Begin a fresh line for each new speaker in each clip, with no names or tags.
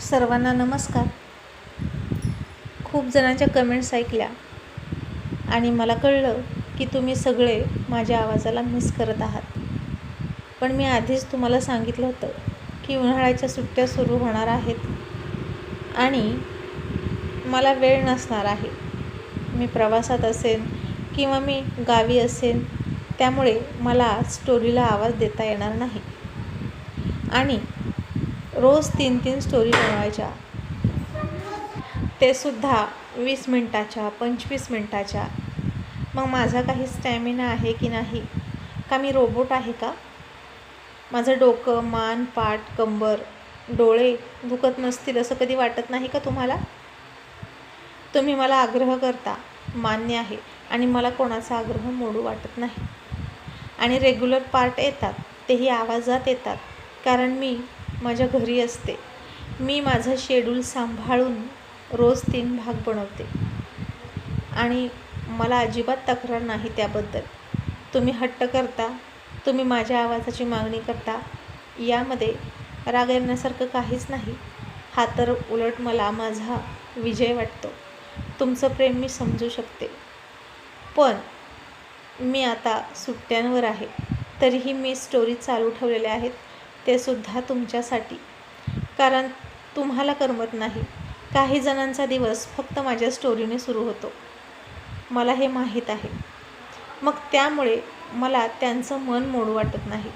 सर्वांना नमस्कार. खूप जणांच्या कमेंट्स ऐकल्या आणि मला कळलं की तुम्ही सगळे माझ्या आवाजाला मिस करत आहात. पण मी आधीच तुम्हाला सांगितलं होतं की उन्हाळ्याच्या सुट्ट्या सुरू होणार आहेत आणि मला वेळ नसणार आहे. मी प्रवासात असेन किंवा मी गावी असेन त्यामुळे मला स्टोरीला आवाज देता येणार नाही. आणि रोज तीन तीन स्टोरी बनवायच्या. ते सुद्धा वीस मिनटाच्या पंचवीस मिनटाच्या. मग माझा काही स्टॅमिना आहे की नाही? का मी रोबोट आहे का? माझं डोकं मान पाठ कंबर डोळे दुखत नसतील असं कधी वाटत नाही का तुम्हाला? तुम्ही मला आग्रह करता मान्य आहे. आणि मला कोणाचा आग्रह मोडू वाटत नाही. आणि रेग्युलर पार्ट येतात तेही आवाजात येतात. कारण मी माझ्या घरी असते. मी माझं शेड्यूल सांभाळून रोज तीन भाग बनवते. आणि मला अजिबात तक्रार नाही त्याबद्दल. तुम्ही हट्ट करता तुम्ही माझ्या आवाजाची मागणी करता यामध्ये राग येण्यासारखं काहीच नाही. हा तर उलट मला माझा विजय वाटतो. तुमचं प्रेम मी समजू शकते. पण मी आता सुट्ट्यांवर आहे. तरीही मी स्टोरी चालू ठेवलेल्या आहेत. ते सुद्धा तुमच्यासाठी. कारण तुम्हाला करमत नाही. काही जणांचा दिवस फक्त माझ्या स्टोरीने सुरू होतो. मला हे माहीत आहे. मग त्यामुळे मला त्यांचं मन मोडू वाटत नाही.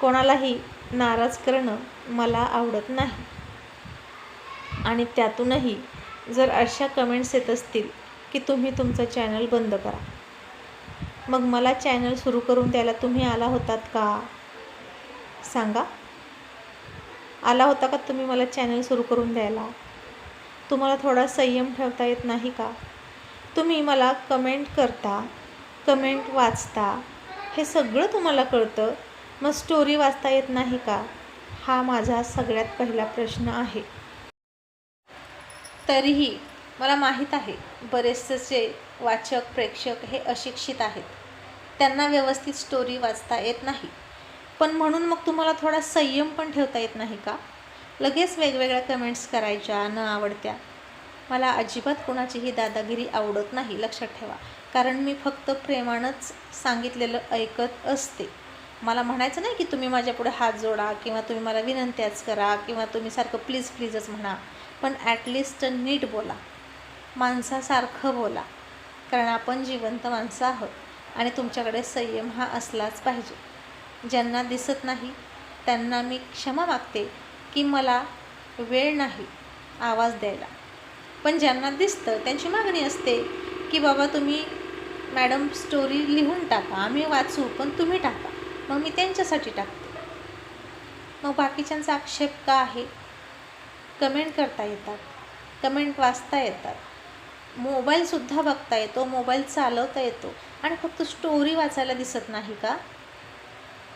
कोणालाही नाराज करणं मला आवडत नाही. आणि त्यातूनही जर अशा कमेंट्स येत असतील की तुम्ही तुमचं चॅनल बंद करा. मग मला चॅनल सुरू करून द्यायला तुम्ही आला होतात का? सांगा. आला होता का तुम्ही मला चॅनल सुरू करून द्यायला? तुम्हाला थोडा संयम ठेवता येत नाही का? तुम्ही मला कमेंट करता कमेंट वाचता हे सगळं तुम्हाला कळतं मग स्टोरी वाचता येत नाही का? हा माझा सगळ्यात पहिला प्रश्न आहे. तरीही मला माहीत आहे बरेचसे वाचक प्रेक्षक हे अशिक्षित आहेत. त्यांना व्यवस्थित स्टोरी वाचता येत नाही. पण म्हणून मग तुम्हाला थोडा संयम पण ठेवता येत नाही का? लगेच वेगवेगळ्या कमेंट्स करायच्या न आवडत्या. मला अजिबात कोणाचीही दादागिरी आवडत नाही लक्षात ठेवा. कारण मी फक्त प्रेमानंच सांगितलेलं ऐकत असते. मला म्हणायचं नाही की तुम्ही माझ्यापुढे हात जोडा किंवा तुम्ही मला विनंत्याच करा किंवा तुम्ही सारखं प्लीज प्लीजच म्हणा. पण ॲटलिस्ट नीट बोला. माणसासारखं बोला. कारण आपण जिवंत माणसं आहोत आणि तुमच्याकडे संयम हा असलाच पाहिजे. ज्यांना दिसत नाही त्यांना मी क्षमा मागते की मला वेळ नाही आवाज द्यायला. पण ज्यांना दिसतं त्यांची मागणी असते की बाबा तुम्ही मॅडम स्टोरी लिहून टाका आम्ही वाचू पण तुम्ही टाका. मग मी त्यांच्यासाठी टाकते. मग बाकीच्यांचा आक्षेप का आहे? कमेंट करता येतात कमेंट वाचता येतात. मोबाईलसुद्धा बघता येतो मोबाईल चालवता येतो. आणि फक्त स्टोरी वाचायला दिसत नाही का?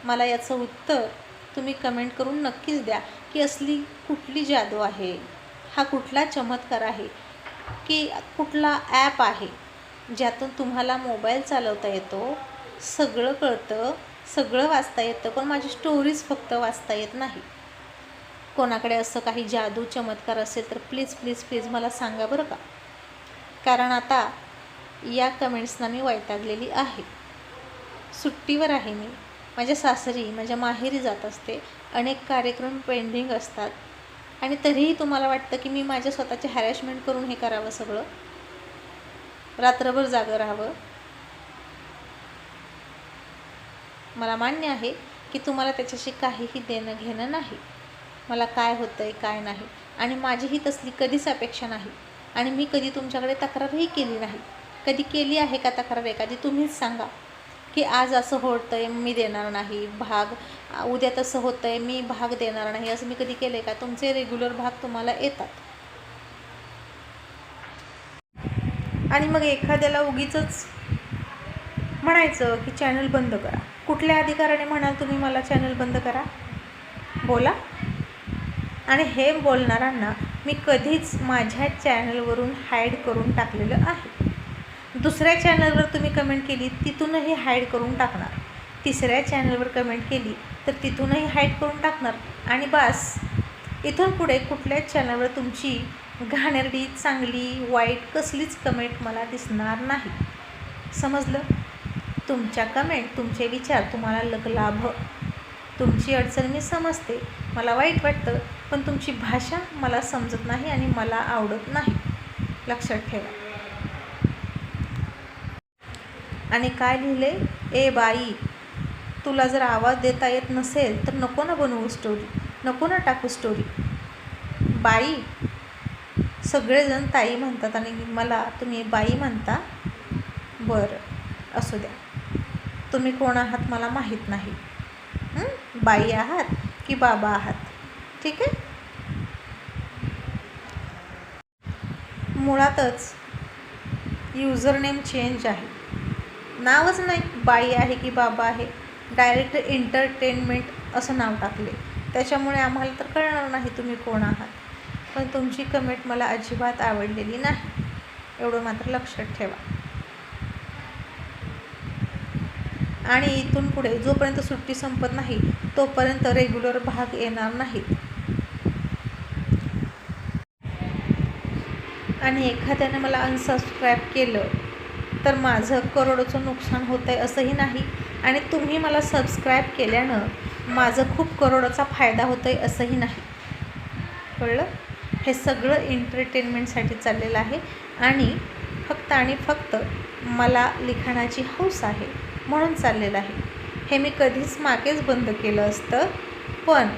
मला याचं उत्तर तुम्ही कमेंट करून नक्कीच द्या की असली कुठली जादू आहे? हा कुठला चमत्कार आहे? की कुठला ॲप आहे ज्यातून तुम्हाला मोबाईल चालवता येतो सगळं कळतं सगळं वाचता येतं पण माझी स्टोरीज फक्त वाचता येत नाही? कोणाकडे असं काही जादू चमत्कार असेल तर प्लीज प्लीज प्लीज मला सांगा बरं का? कारण आता या कमेंट्सना मी वैतागलेली आहे. सुट्टीवर आहे मी. माझ्या सासरी माझ्या माहेरी जात असते. अनेक कार्यक्रम पेंडिंग असतात. आणि तरीही तुम्हाला वाटतं की मी माझ्या स्वतःचे हॅरॅशमेंट करून हे करावं सगळं? रात्रभर जागं राहावं? मला मान्य आहे की तुम्हाला त्याच्याशी काहीही देणं घेणं नाही. मला काय होतं आहे काय नाही. आणि माझीही तसली कधीच अपेक्षा नाही. आणि मी कधी तुमच्याकडे तक्रारही केली नाही. कधी केली आहे का तक्रार एखादी तुम्हीच सांगा. की आज असं होतं आहे मी देणार नाही भाग उद्या तसं होतं आहे मी भाग देणार नाही असं मी कधी केलं आहे का? तुमचे रेग्युलर भाग तुम्हाला येतात. आणि मग एखाद्याला उगीच म्हणायचं की चॅनल बंद करा. कुठल्या अधिकाराने म्हणाल तुम्ही मला चॅनल बंद करा? बोला. आणि हे बोलणाऱ्यांना मी कधीच माझ्या चॅनलवरून हाईड करून टाकलेलं आहे. दुसऱ्या चॅनलवर तुम्ही कमेंट केली तिथूनही हाईड करून टाकणार. तिसऱ्या चॅनलवर कमेंट केली तर तिथूनही हाईड करून टाकणार. आणि बस इथून पुढे कुठल्याच चॅनलवर तुमची घाणेरडी चांगली वाईट कसलीच कमेंट मला दिसणार नाही. समजलं? तुमच्या कमेंट तुमचे विचार तुम्हाला लग लाभ. तुमची अडचण मी समजते. मला वाईट वाटतं पण तुमची भाषा मला समजत नाही आणि मला आवडत नाही. लक्षात ठेवा. आणि काय लिहिले? ए बाई तुला जर आवाज देता येत नसेल तर नको ना बनवू स्टोरी नको ना टाकू स्टोरी बाई सगळेजण ताई म्हणतात आणि मला तुम्ही बाई म्हणता? बरं असू द्या. तुम्ही कोण आहात मला माहीत नाही. बाई आहात की बाबा आहात? ठीक आहे? मुळातच युजर नेम चेंज आहे. नावच नाही बाई आहे की बाबा आहे. डायरेक्ट एंटरटेनमेंट असं नाव टाकले. त्याच्यामुळे आम्हाला तर कळणार नाही तुम्ही कोण आहात. पण तुमची कमेंट मला अजिबात आवडलेली नाही. एवढं मात्र लक्षात ठेवा. आणि इथून पुढे जोपर्यंत सुट्टी संपत नाही तोपर्यंत रेग्युलर भाग येणार नाहीत. आणि एखाद्याने मला अनसबस्क्राईब केलं तर माझं करोडोचं नुकसान होतं आहे असंही नाही. आणि तुम्ही मला सबस्क्राईब केल्यानं माझं खूप करोडोचा फायदा होतो आहे असंही नाही. कळलं? हे सगळं एंटरटेनमेंटसाठी चाललेलं आहे. आणि फक्त आणि फक्त मला लिखाणाची हौस आहे म्हणून चाललेलं आहे. हे मी कधीच मागेच बंद केलं असतं. पण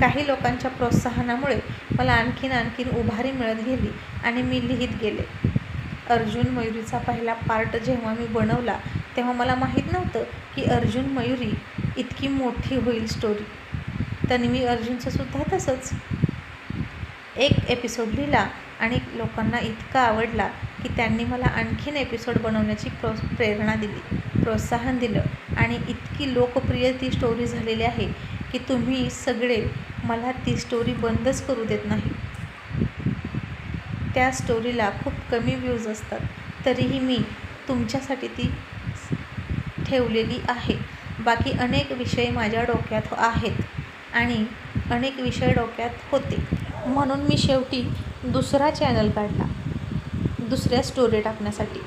काही लोकांच्या प्रोत्साहनामुळे मला आणखीन आणखीन उभारी मिळत गेली आणि मी लिहित गेले. अर्जुन मयुरीचा पहिला पार्ट जेव्हा मी बनवला तेव्हा मला माहीत नव्हतं की अर्जुन मयुरी इतकी मोठी होईल स्टोरी त्यांनी मी अर्जुनचंसुद्धा तसंच. एक एपिसोड लिहिला आणि लोकांना इतका आवडला की त्यांनी मला आणखीन एपिसोड बनवण्याची प्रो प्रेरणा दिली प्रोत्साहन दिलं आणि इतकी लोकप्रिय ती स्टोरी झालेली आहे की तुम्ही सगळे मला ती स्टोरी बंदच करू देत नाही. त्या स्टोरीला खूप कमी व्ह्यूज असतात तरीही मी तुमच्यासाठी ती ठेवलेली आहे. बाकी अनेक विषय माझ्या डोक्यात आहेत आणि अनेक विषय डोक्यात होते. म्हणून मी शेवटी दुसरा चॅनल काढला दुसऱ्या स्टोरी टाकण्यासाठी.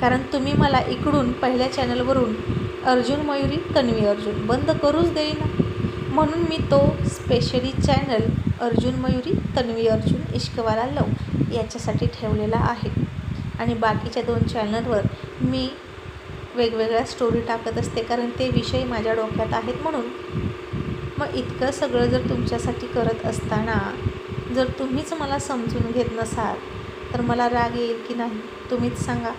कारण तुम्ही मला इकडून पहिल्या चॅनलवरून अर्जुन मयुरी तन्वी अर्जुन बंद करूच देईना. म्हणून मी तो specially channel Arjun Mayuri Tanvi Arjun Ishqwala love याच्यासाठी ठेवलेला आहे. आणि बाकीच्या दोन चॅनलवर मी वेगवेगळ्या स्टोरी टाकत असते कारण ते विषय माझ्या डोक्यात आहेत म्हणून. मग इतकं सगळं जर तुमच्यासाठी करत असताना जर तुम्हीच मला समजून घेत नसाल तर मला राग येईल की नाही? तुम्हीच सांगा.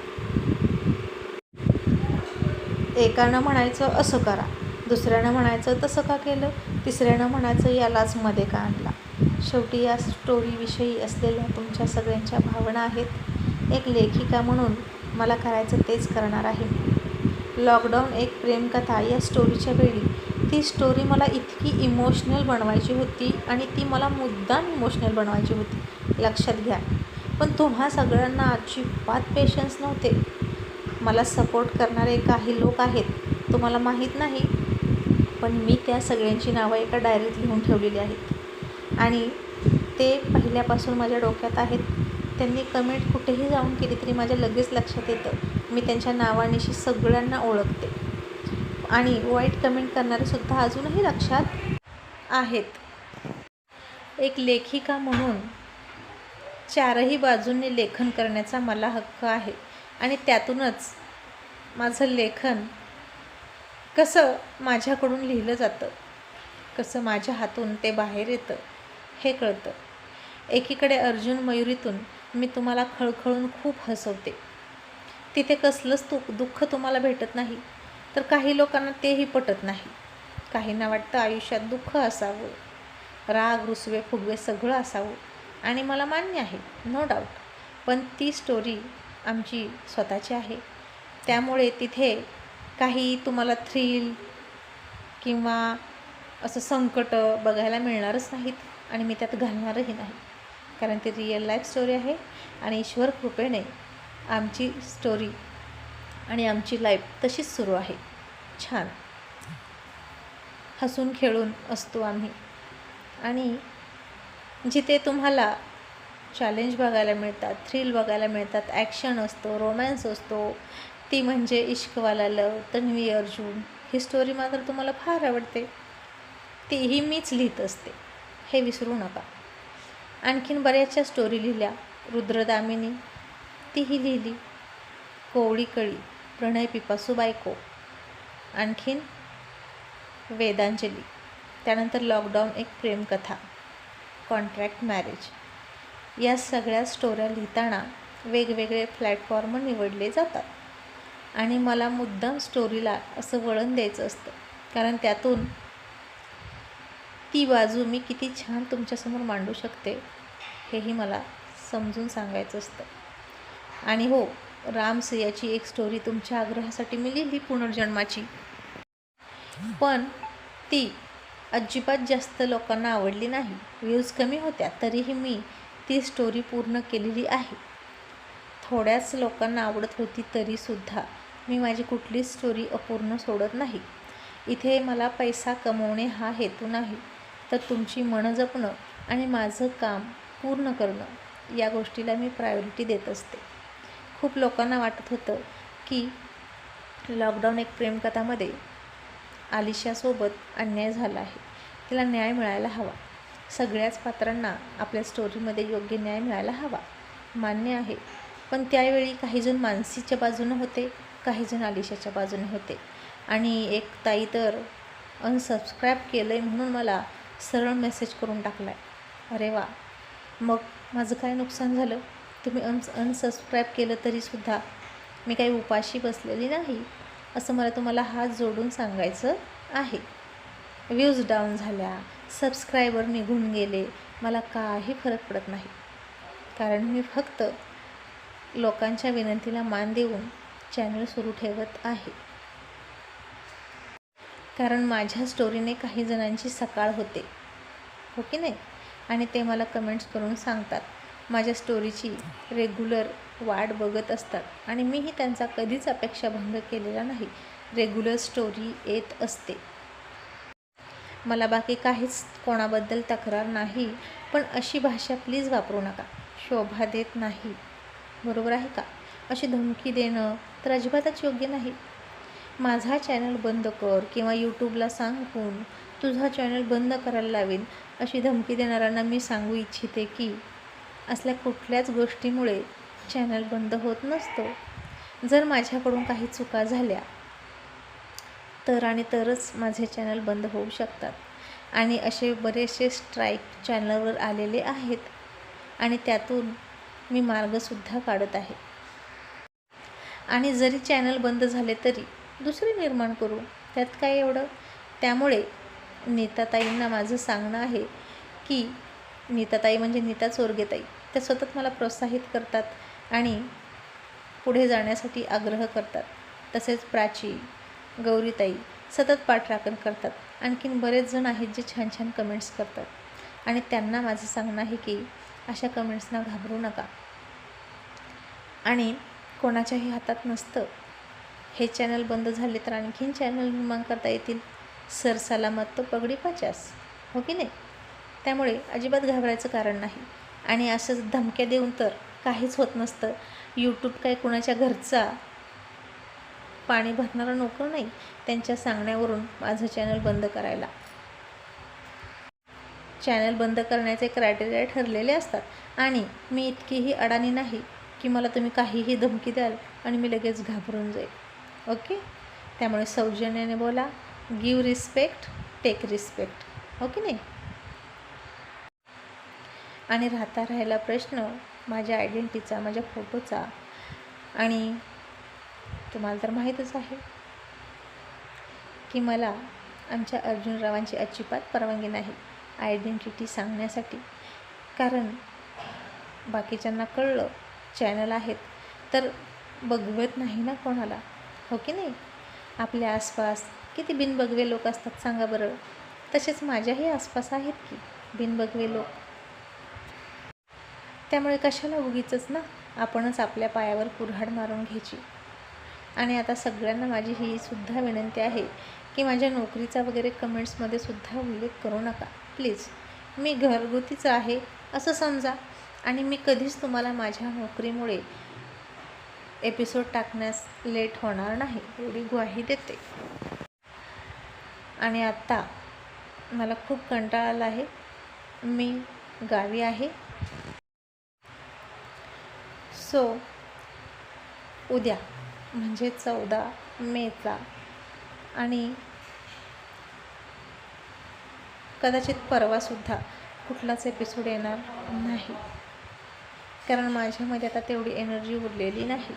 एकानं म्हणायचं असं करा. दुसऱ्यानं म्हणायचं तसं का केलं? तिसऱ्यानं म्हणायचं यालाच मध्ये का आणला? शेवटी या स्टोरीविषयी असलेल्या तुमच्या सगळ्यांच्या भावना आहेत. एक लेखिका म्हणून मला करायचं तेच करणार आहे. लॉकडाऊन एक प्रेमकथा. या स्टोरीच्या वेळी ती स्टोरी मला इतकी इमोशनल बनवायची होती आणि ती मला मुद्दाम इमोशनल बनवायची होती. लक्षात घ्या. पण तुम्हा सगळ्यांना अजिबात पेशन्स नव्हते. मला सपोर्ट करणारे काही लोक आहेत. तुम्हाला माहीत नाही पण मी त्या सगळ्यांची नावं एका डायरीत लिहून ठेवलेली आहेत. आणि ते पहिल्यापासून माझ्या डोक्यात आहेत. त्यांनी कमेंट कुठेही जाऊन केली तरी माझ्या लगेच लक्षात येतं. मी त्यांच्या नावानिशी सगळ्यांना ओळखते. आणि वाईट कमेंट करणारेसुद्धा अजूनही लक्षात आहेत. एक लेखिका म्हणून चारही बाजूंनी लेखन करण्याचा मला हक्क आहे. आणि त्यातूनच माझं लेखन कसं माझ्याकडून लिहिलं जातं? कसं माझ्या हातून ते बाहेर येतं? हे कळतं. एकीकडे अर्जुन मयुरीतून मी तुम्हाला खळखळून खूप हसवते. तिथे कसलंच तु दुःख तुम्हाला भेटत नाही. तर काही लोकांना तेही पटत नाही. काहींना वाटतं आयुष्यात दुःख असावं. राग रुसवे फुगवे सगळं असावं. आणि मला मान्य आहे नो डाऊट पण ती स्टोरी आमची स्वतःची आहे. त्यामुळे तिथे काही तुम्हाला थ्रिल किंवा असं संकट बघायला मिळणारच नाहीत आणि मी त्यात घालणारही नाही. कारण ती रिअल लाईफ स्टोरी आहे आणि ईश्वर कृपेने आमची स्टोरी आणि आमची लाईफ तशीच सुरू आहे. छान. हसून खेळून असतो आम्ही. आणि जिथे तुम्हाला चॅलेंज बघायला मिळतात थ्रिल बघायला मिळतात ॲक्शन असतो रोमॅन्स असतो ती म्हणजे इश्कवाला लव तन्वी अर्जुन ही स्टोरी मात्र तुम्हाला फार आवडते. तीही मीच लिहित असते. हे विसरू नका. आणखीन बऱ्याचशा स्टोरी लिहिल्या. रुद्रदामिनी तीही लिहिली. कोवळी कळी प्रणय पिपासू बायको. आणखीन वेदांजली. त्यानंतर लॉकडाऊन एक प्रेमकथा. कॉन्ट्रॅक्ट मॅरेज या सगळ्या स्टोऱ्या लिहिताना वेगवेगळे प्लॅटफॉर्म निवडले जातात. आणि मला मुद्दाम स्टोरीला असं वळण द्यायचं असतं. कारण त्यातून ती बाजू मी किती छान तुमच्यासमोर मांडू शकते हेही मला समजून सांगायचं असतं. आणि हो रामसियाची एक स्टोरी तुमच्या आग्रहासाठी मी लिहिली पुनर्जन्माची. पण ती अजिबात जास्त लोकांना आवडली नाही. व्ह्यूज कमी होत्या तरीही मी ती स्टोरी पूर्ण केलेली आहे. थोड्याच लोकांना आवडत होती तरीसुद्धा. मी माझी कुठलीच स्टोरी अपूर्ण सोडत नाही. इथे मला पैसा कमवणे हा हेतू नाही. तर तुमची मनं जपणं आणि माझं काम पूर्ण करणं या गोष्टीला मी प्रायोरिटी देत असते. खूप लोकांना वाटत होतं की लॉकडाऊन एक प्रेमकथामध्ये आलिशासोबत अन्याय झाला आहे. तिला न्याय मिळायला हवा. सगळ्याच पात्रांना आपल्या स्टोरीमध्ये योग्य न्याय मिळायला हवा. मान्य आहे. पण त्यावेळी काहीजण मानसीच्या बाजूनं होते. काहीजण आलिशाच्या बाजूने होते. आणि एक ताई तर अनसबस्क्राईब केलं आहे म्हणून मला सरळ मेसेज करून टाकला आहे अरे वा. मग माझं काय नुकसान झालं? तुम्ही अन अनसबस्क्राईब केलं तरीसुद्धा मी काही उपाशी बसलेली नाही असं मला तुम्हाला हात जोडून सांगायचं आहे. व्ह्यूज डाऊन झाल्या सबस्क्रायबर निघून गेले मला काही फरक पडत नाही. कारण मी फक्त लोकांच्या विनंतीला मान देऊन चॅनल सुरू ठेवत आहे. कारण माझ्या स्टोरीने काही जणांची सकाळ होते. हो की नाही? आणि ते मला कमेंट्स करून सांगतात. माझ्या स्टोरीची रेग्युलर वाट बघत असतात. आणि मीही त्यांचा कधीच अपेक्षाभंग केलेला नाही. रेग्युलर स्टोरी येत असते. मला बाकी काहीच कोणाबद्दल तक्रार नाही. पण अशी भाषा प्लीज वापरू नका. शोभा देत नाही. बरोबर आहे का? अशी धमकी देणं तर अजिबातच योग्य नाही. माझा चॅनल बंद कर किंवा यूट्यूबला सांगून तुझा चॅनल बंद करायला लावेल अशी धमकी देणाऱ्यांना मी सांगू इच्छिते की असल्या कुठल्याच गोष्टीमुळे चॅनल बंद होत नसतो. जर माझ्याकडून काही चुका झाल्या तर आणि तरच माझे चॅनल बंद होऊ शकतात. आणि असे बरेचसे स्ट्राईक चॅनलवर आलेले आहेत. आणि त्यातून मी मार्गसुद्धा काढत आहे. आणि जरी चॅनल बंद झाले तरी दुसरे निर्माण करू. त्यात काय एवढं? त्यामुळे नीताताईंना माझं सांगणं आहे की नीताताई म्हणजे नीता चोरगेताई. त्या सतत मला प्रोत्साहित करतात आणि पुढे जाण्यासाठी आग्रह करतात. तसेच प्राची गौरीताई सतत पाठराखण करतात. आणखीन बरेच जण आहेत जे छान छान कमेंट्स करतात. आणि त्यांना माझं सांगणं आहे की अशा कमेंट्सना घाबरू नका. आणि कोणाच्याही हातात नसतं. हे चॅनल बंद झाले तर आणखीन चॅनल निर्माण करता येतील. सर सलामत तो पगडी पाचास. हो की नाही? त्यामुळे अजिबात घाबरायचं कारण नाही. आणि असंच धमक्या देऊन तर काहीच होत नसतं. यूट्यूब काय कुणाच्या घरचा पाणी भरणारा नोकर नाही त्यांच्या सांगण्यावरून माझं चॅनल बंद करायला. चॅनल बंद करण्याचे क्रायटेरिया ठरलेले असतात. आणि मी इतकीही अडाणी नाही. की मला तुम्ही काहीही धमकी द्याल आणि मी लगेच घाबरून जाईल. ओके? त्यामुळे सौजन्याने बोला give respect take respect okay की नाही? आणि राहता राहिला प्रश्न माझ्या आयडेंटिटीचा माझ्या फोटोचा आणि तुम्हाला तर माहीतच आहे की मला आमच्या अर्जुनरावांची अजिबात परवानगी नाही आयडेंटिटी सांगण्यासाठी. कारण बाकीच्यांना कळलं चॅनल आहेत. तर बघवत नाही ना कोणाला? हो की नाही? आपल्या आसपास किती बिनबगवे लोक असतात सांगा बरं. तसेच माझ्याही आसपास आहेत की बिनबगवे लोक. त्यामुळे कशाला उगीच ना आपणच आपल्या पायावर कुऱ्हाड मारून घ्यायची. आणि आता सगळ्यांना माझी ही सुद्धा विनंती आहे की माझ्या नोकरीचा वगैरे कमेंट्समध्ये सुद्धा उल्लेख करू नका. प्लीज मी घरगुतीच आहे असं समजा. आणि मी कधीच तुम्हाला माझ्या नोकरीमुळे एपिसोड टाकण्यास लेट होणार नाही एवढी ग्वाही देते. आणि आत्ता मला खूप कंटाळा आला आहे. मी गावी आहे. सो उद्या म्हणजे चौदा मेचा आणि कदाचित परवासुद्धा कुठलाच एपिसोड येणार नाही. कारण माझ्यामध्ये आता तेवढी एनर्जी उरलेली नाही.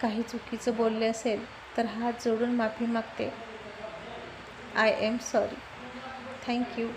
काही चुकीचं बोलले असेल तर हात जोडून माफी मागते. I am sorry thank you